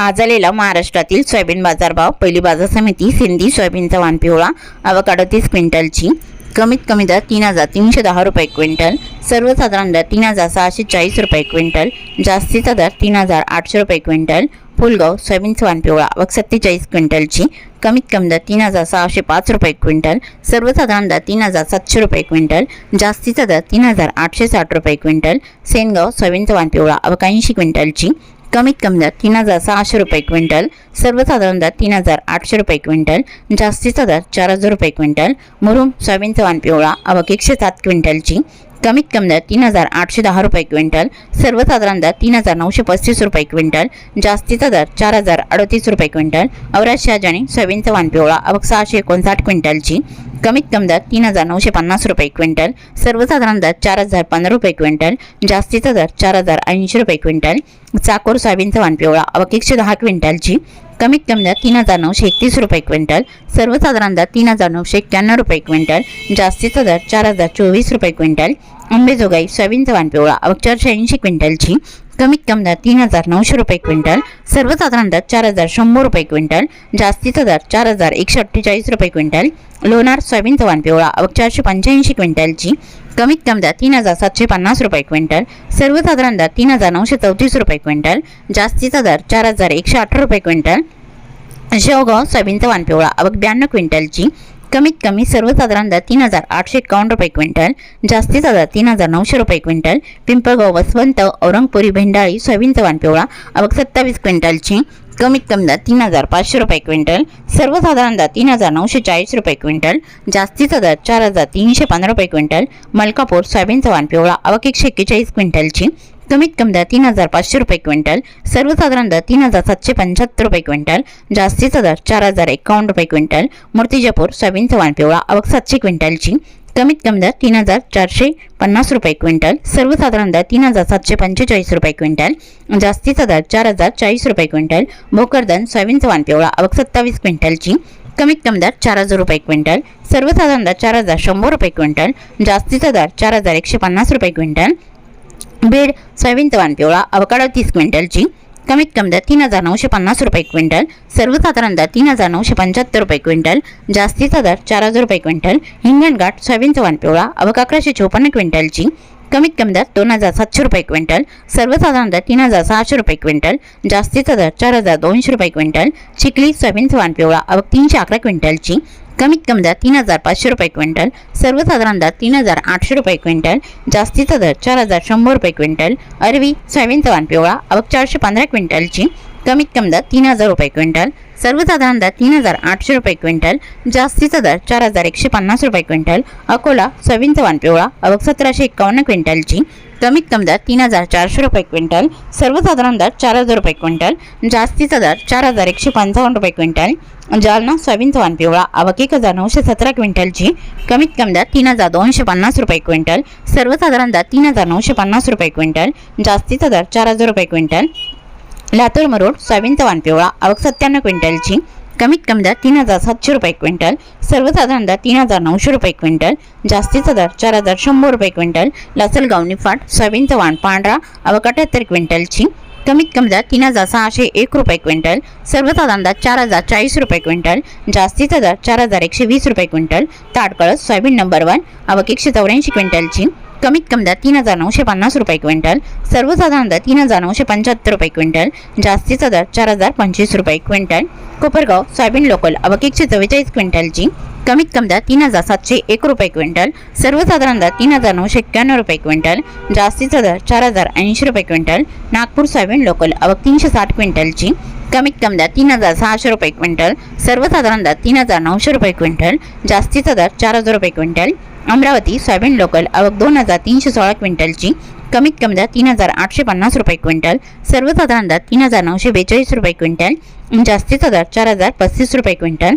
आज आलेला महाराष्ट्रातील सोयाबीन बाजारभाव. पहिली बाजार समिती सिंधी सोयाबीनचा वाण पिवळा अवकाडो तीस क्विंटलची. कमीत कमी दर तीन हजार तीनशे दहा रुपये क्विंटल. सर्वसाधारण दर तीन हजार सहाशे चाळीस रुपये क्विंटल. जास्तीचा दर तीन हजार आठशे रुपये क्विंटल. फुलगाव सोयाबीनचा वाण पिवळा व सत्तेचाळीस क्विंटलची. कमीत कमी दर तीन हजार सहाशे पाच रुपये क्विंटल. सर्वसाधारण दर तीन हजार सातशे रुपये क्विंटल. जास्तीचा दर तीन हजार आठशे साठ रुपये क्विंटल. सेनगाव सोयाबीनचा वाण पिवळा अवकाऐंशी क्विंटलची. कमीत कमी दर तीन हजार सहाशे रुपये क्विंटल सर्वसाधारण दर तीन हजार आठशे रुपये क्विंटल जास्तीचा दर चार हजार रुपये क्विंटल मुरुम सोयाबीनचा वाण पिवळा आवक एकशे सात क्विंटलची. कमीत कमी दर तीन हजार आठशे दहा रुपये क्विंटल सर्वसाधारण दर तीन हजार नऊशे पस्तीस रुपये क्विंटल जास्तीचा दर चार हजार अडतीस रुपये क्विंटल औराज शहाजानी सोयाबीनचा वाण पिवळा आवक सहाशे एकोणसाठ क्विंटलची. कमीत कमी दर तीन हजार नऊशे पन्नास रुपये क्विंटल सर्वसाधारण दर चार हजार पंधरा रुपये क्विंटल जास्तीचा दर चार हजार ऐंशी रुपये क्विंटल चाकोर सोयाबीनचा वाण पिवळा आवक दहा क्विंटलची कमीत कमी दर तीन हजार नऊशे एकतीस रुपये क्विंटल सर्वसाधारण दर तीन हजार नऊशे एक्क्याण्णव रुपये क्विंटल जास्तीचा दर चार हजार चोवीस रुपये क्विंटल अंबेजोगाई सोयाबीनचा वाण पिवळा आवक चारशे ऐंशी क्विंटलची कमीत कमी दर तीन हजार नऊशे रुपये क्विंटल सर्वसाधारण दर चार हजार शंभर रुपये क्विंटल जास्तीचा दर चार हजार एकशे अठ्ठेचाळीस रुपये क्विंटल लोणार सोयाबीन चव्हाण पिवळा आवक चारशे पंच्याऐंशी क्विंटलची कमीत कमी दर तीन हजार सातशे पन्नास रुपये क्विंटल सर्वसाधारण दर तीन हजार नऊशे चौतीस रुपये क्विंटल जास्तीचा दर चार हजार एकशे अठरा रुपये क्विंटल शेवगाव सोयाबीन चव्हाण पिवळा अवघ ब्याण्णव क्विंटलची कमीत कमी सर्वसाधारण दर तीन हजार आठशे एकावन्न रुपये क्विंटल जास्तीचा दर तीन हजार नऊशे रुपये क्विंटल पिंपळगाव वसवंत औरंगपुरी भेंडाळी सोयाबीनचा वाण पिवळा अवघ सत्तावीस क्विंटलची कमीत कमी दर तीन हजार पाचशे रुपये क्विंटल सर्वसाधारण दर तीन हजार नऊशे चाळीस रुपये क्विंटल जास्तीचा दर चार हजार तीनशे पंधरा रुपये क्विंटल मलकापूर सोयाबीनचा वाण पिवळा आवक एकशे एक्केचाळीस क्विंटलची कमीत कमी दर तीन हजार पाचशे रुपये क्विंटल. सर्वसाधारण दर तीन हजार सातशे पंच्याहत्तर रुपये क्विंटल. जास्तीचा दर चार हजार एकावन्न रुपये क्विंटल. मूर्तिजापूर सोयाबीन वाण पिवळा आवक सातशे क्विंटलची. कमीत कमी दर तीन हजार चारशे पन्नास रुपये क्विंटल. सर्वसाधारण दर तीन हजार सातशे पंचेचाळीस रुपये क्विंटल. जास्तीचा दर चार हजार चाळीस रुपये क्विंटल. भोकरदन सोयाबीन वाण पिवळा आवक सत्तावीस क्विंटलची. कमीत कमी दर चार हजार रुपये क्विंटल. सर्वसाधारण दर चार हजार शंभर रुपये क्विंटल. जास्तीचा दर चार हजार एकशे पन्नास रुपये क्विंटल. बीड सोयाबीनचा तवान पिवळा अवकाडो तीस क्विंटलची कमीत कमी दर तीन हजार नऊशे पन्नास रुपये क्विंटल सर्वसाधारण दर तीन हजार नऊशे पंच्याहत्तर रुपये क्विंटल जास्तीचा दर चार हजार रुपये क्विंटल हिंगणघाट सोयाबीन चव्हाण पिवळा अवकाकराशे चोपन्न क्विंटलची कमीत कमी दर दोन हजार सातशे रुपये क्विंटल सर्वसाधारण दर तीन हजार सहाशे रुपये क्विंटल जास्तीचा दर चार हजार दोनशे रुपये क्विंटल चिखली सोयाबीन सवान पिवळा अवक तीनशे अकरा क्विंटलची कमीत कमी दर तीन हजार पाचशे रुपये क्विंटल सर्वसाधारण दर तीन हजार आठशे रुपये क्विंटल जास्तीचा दर चार हजार शंभर रुपये क्विंटल अरवी सोयाबीन वाण पिवळा अवक चारशे पंधरा क्विंटलची कमीत कमी दर तीन हजार रुपये क्विंटल सर्वसाधारण दर तीन हजार आठशे रुपये क्विंटल जास्तीचा दर चार हजार एकशे पन्नास रुपये क्विंटल अकोला सोयाबीन चव्हाण पिवळा अवघ सतराशे एकावन्न क्विंटलची कमीत कमी दर तीन हजार चारशे रुपये क्विंटल सर्वसाधारण दर चार हजार रुपये क्विंटल जास्तीचा दर चार हजार एकशे पंचावन्न रुपये क्विंटल जालना सोयाबीन चव्हाण पिवळा आवक एक हजार नऊशे सतरा क्विंटलची कमीत कमी दर तीन हजार दोनशे पन्नास रुपये क्विंटल सर्वसाधारण दर तीन हजार नऊशे पन्नास रुपये क्विंटल जास्तीचा दर चार हजार रुपये क्विंटल लातूर मरोड सोयाबीनचा वाण पिवळा. आवक सत्त्याण्णव क्विंटलची कमीत कमी दर तीन हजार सातशे रुपये क्विंटल. सर्वसाधारण दर तीन हजार नऊशे रुपये क्विंटल. जास्तीचा दर चार हजार शंभर रुपये क्विंटल. लासलगाव निफाड सोयाबीनचा वाण पांढरा. आवक अठ्याहत्तर क्विंटलची कमीत कमी दर तीन हजार सहाशे एक रुपये क्विंटल. सर्वसाधारण दर चार हजार चाळीस रुपये क्विंटल. जास्तीचा दर चार हजार एकशे वीस रुपये quintal. Tadkalas soybean number one. आवक एकशे चौऱ्याऐंशी क्विंटलची कमीत कमी दर तीन हजार नऊशे पन्नास रुपये क्विंटल सर्वसाधारण दर तीन हजार नऊशे पंच्याहत्तर रुपये क्विंटल जास्तीचा दर चार हजार पंचवीस रुपये क्विंटल कोपरगाव सोयाबीन लोकल अवक एकशे चव्वेचाळीस क्विंटलची कमीत कमी दर तीन हजार सातशे एक रुपये क्विंटल सर्वसाधारण दर तीन हजार नऊशे एक्क्याण्णव रुपये क्विंटल जास्तीचा दर चार हजार ऐंशी रुपये क्विंटल नागपूर सोयाबीन लोकल अवक तीनशे साठ क्विंटलची कमीत कमी दर तीन हजार सहाशे रुपये क्विंटल सर्वसाधारण दर तीन हजार नऊशे रुपये क्विंटल जास्तीचा दर चार हजार रुपये क्विंटल अमरावती सोयाबीन लोकल आवक दोन हजार तीनशे सोळा क्विंटलची कमीत कमी दर तीन हजार आठशे पन्नास रुपये क्विंटल सर्वसाधारण दर तीन हजार नऊशे बेचाळीस रुपये क्विंटल जास्तीचा दर चार हजार पस्तीस रुपये क्विंटल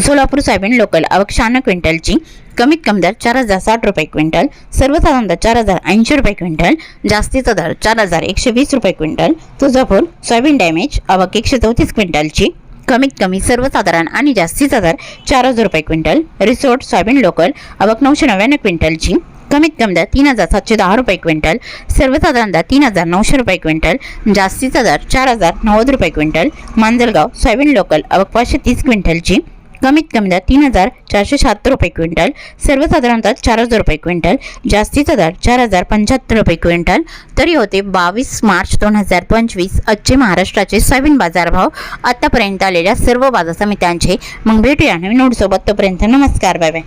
सोलापूर सोयाबीन लोकल आवक शहाण्णव क्विंटलची कमीत कमी दर चार हजार साठ रुपये क्विंटल सर्वसाधारण दर चार हजार ऐंशी रुपये क्विंटल जास्तीचा दर चार हजार एकशे वीस रुपये क्विंटल तुळजापूर सोयाबीन डॅमेज आवक एकशे चौतीस क्विंटलची कमीत कमी सर्वसाधारण आणि जास्तीचा दर चार हजार रुपये क्विंटल रिसोर्ट सोयाबीन लोकल आवक नऊशे नव्याण्णव क्विंटलची कमीत कमी दर तीन हजार सातशे दहा रुपये क्विंटल सर्वसाधारण दर तीन हजार नऊशे रुपये क्विंटल जास्तीचा दर चार हजार नव्वद रुपये क्विंटल मांजलगाव सोयाबीन लोकल आवक पाचशे तीस क्विंटलची कमीत कमी दर तीन हजार चारशे शहात्तर रुपये क्विंटल सर्वसाधारण दर चार हजार रुपये क्विंटल जास्तीचा दर चार हजार पंच्याहत्तर रुपये क्विंटल. तरी होते बावीस मार्च दोन हजार पंचवीस आजचे महाराष्ट्राचे सोयाबीन बाजारभाव आतापर्यंत आलेल्या सर्व बाजार समित्यांचे. मग भेटूया नवीन नोटसोबत. तोपर्यंत नमस्कार बाय बाय.